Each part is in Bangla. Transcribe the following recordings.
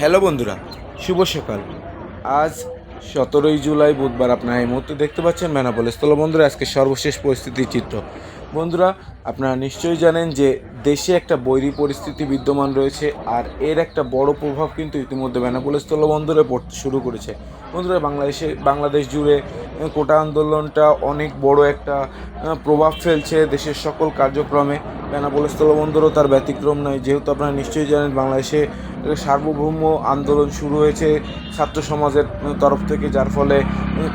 হ্যালো বন্ধুরা, শুভ সকাল। আজ সতেরোই জুলাই বুধবার আপনারা এই মুহূর্তে দেখতে পাচ্ছেন মেনাপোল স্থল বন্ধুরা, আজকে সর্বশেষ পরিস্থিতির চিত্র। বন্ধুরা, আপনারা নিশ্চয়ই জানেন যে দেশে একটা বৈরী পরিস্থিতি বিদ্যমান রয়েছে, আর এর একটা বড় প্রভাব কিন্তু ইতিমধ্যে বেনাপোল স্থলবন্দরে পড়তে শুরু করেছে। বন্ধুরা, বাংলাদেশে, বাংলাদেশ জুড়ে কোটা আন্দোলনটা অনেক বড় একটা প্রভাব ফেলছে দেশের সকল কার্যক্রমে। বেনাপোল স্থলবন্দরও তার ব্যতিক্রম নয়। যেহেতু আপনারা নিশ্চয়ই জানেন, বাংলাদেশে সার্বভৌম আন্দোলন শুরু হয়েছে ছাত্র সমাজের তরফ থেকে, যার ফলে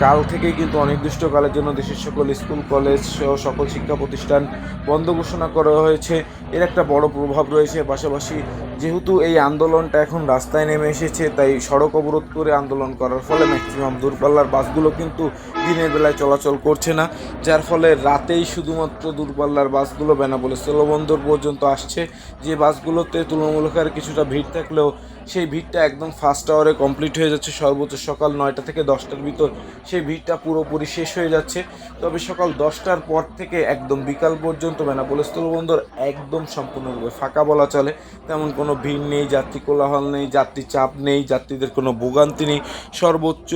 কাল থেকেই কিন্তু অনির্দিষ্টকালের জন্য দেশের সকল স্কুল, কলেজ সহ সকল শিক্ষা প্রতিষ্ঠান বন্ধ ঘোষণা করা হয়েছে। এর একটা বড় প্রভাব রয়েছে। পাশাপাশি যেহেতু এই আন্দোলনটা এখন রাস্তায় নেমে এসেছে, তাই সড়ক অবরোধ করে আন্দোলন করার ফলে ম্যাক্সিমাম দূরপাল্লার বাসগুলো কিন্তু দিনের বেলায় চলাচল করছে না, যার ফলে রাতেই শুধুমাত্র দূরপাল্লার বাসগুলো বেনাপোল স্থলবন্দর পর্যন্ত আসছে। যে বাসগুলোতে তুলনামূলক আর কিছুটা ভিড় থাকলেও সেই ভিড়টা একদম ফার্স্ট আওয়ারে কমপ্লিট হয়ে যাচ্ছে। সর্বোচ্চ সকাল নয়টা থেকে দশটার ভিতর সেই ভিড়টা পুরোপুরি শেষ হয়ে যাচ্ছে। তবে সকাল দশটার পর থেকে একদম বিকাল পর্যন্ত বেনাপোল স্থলবন্দর একদম সম্পূর্ণরূপে ফাঁকা বলা চলে। তেমন কোনো ভিড় নেই, যাত্রী কোলাহল নেই, যাত্রী চাপ নেই, যাত্রীদের কোনো ভোগান্তি নেই। সর্বোচ্চ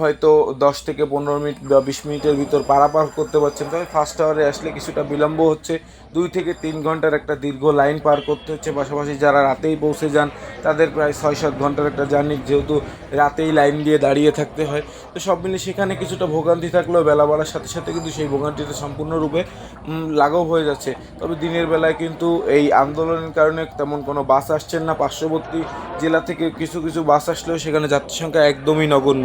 হয়তো দশ থেকে পনেরো মিনিট বা বিশ মিনিটের ভিতর পারাপার করতে পারছেন। তবে ফার্স্ট আওয়ারে আসলে কিছুটা বিলম্ব হচ্ছে। দুই থেকে তিন ঘণ্টার একটা দীর্ঘ লাইন পার করতে হচ্ছে। পাশাপাশি যারা রাতেই পৌঁছে যান তাদের প্রায় ছয় সাত ঘণ্টার একটা জার্নি, যেহেতু রাতেই লাইন দিয়ে দাঁড়িয়ে থাকতে হয়। তো সব মিলে সেখানে কিছুটা ভোগান্তি থাকলেও বেলা বাড়ার সাথে সাথে কিন্তু সেই ভোগান্তিটা সম্পূর্ণরূপে লাঘব হয়ে যাচ্ছে। তবে দিনের বেলায় কিন্তু এই আন্দোলনের কারণে তেমন কোনো বাস আসছেন না। পার্শ্ববর্তী জেলা থেকে কিছু কিছু বাস আসলেও সেখানে যাত্রী সংখ্যা একদমই নগণ্য।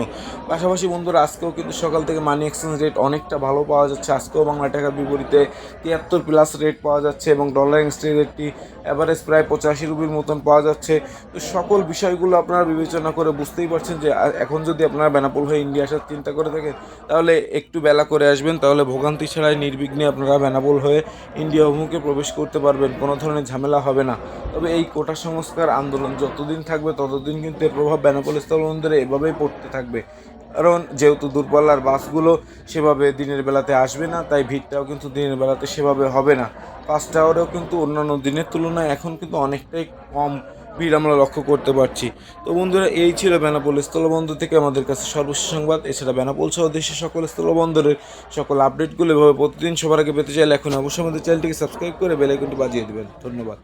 পাশাপাশি বন্ধুরা, আজকেও কিন্তু সকাল থেকে মানি এক্সচেঞ্জ রেট অনেকটা ভালো পাওয়া যাচ্ছে। আজকেও বাংলা টাকার বিপরীতে তিয়াত্তর প্লাস রেট পাওয়া যাচ্ছে এবং ডলার এক্সচেঞ্জ রেটটি অ্যাভারেজ প্রায় পঁচাশি রুপির মতন পাওয়া যাচ্ছে। তো সকল বিষয়গুলো আপনারা বিবেচনা করে বুঝতেই পারছেন যে এখন যদি আপনারা বেনাপোল হয়ে ইন্ডিয়া আসার চিন্তা করে থাকেন, তাহলে একটু বেলা করে আসবেন, তাহলে ভোগান্তি ছাড়াই নির্বিঘ্নে আপনারা বেনাপোল হয়ে ইন্ডিয়া অভিমুখে প্রবেশ করতে পারবেন, কোনো ধরনের ঝামেলা হবে না। তবে এই কোটা সংস্কার আন্দোলন যতদিন থাকবে, ততদিন কিন্তু এর প্রভাব বেনাপোল স্থলবন্দরে এভাবেই পড়তে থাকবে। কারণ যেহেতু দূরপাল্লার বাসগুলো সেভাবে দিনের বেলাতে আসবে না, তাই ভিড়টাও কিন্তু দিনের বেলাতে সেভাবে হবে না। পাঁচটা আওয়ারেও কিন্তু অন্যান্য দিনের তুলনায় এখন কিন্তু অনেকটাই কম। ভিড় আমরা লক্ষ্য করতে পারছি। তো বন্ধুরা, এই ছিল বেনাপোল স্থলবন্দর থেকে আমাদের কাছে সর্বশেষ সংবাদ। এছাড়া বেনাপোল সহ দেশের সকল স্থলবন্দরের সকল আপডেটগুলো এভাবে প্রতিদিন সবার আগে পেতে চাইলে এখন অবশ্যই আমাদের চ্যানেলটিকে সাবস্ক্রাইব করে বেলাইকনটি বাজিয়ে দেবেন। ধন্যবাদ।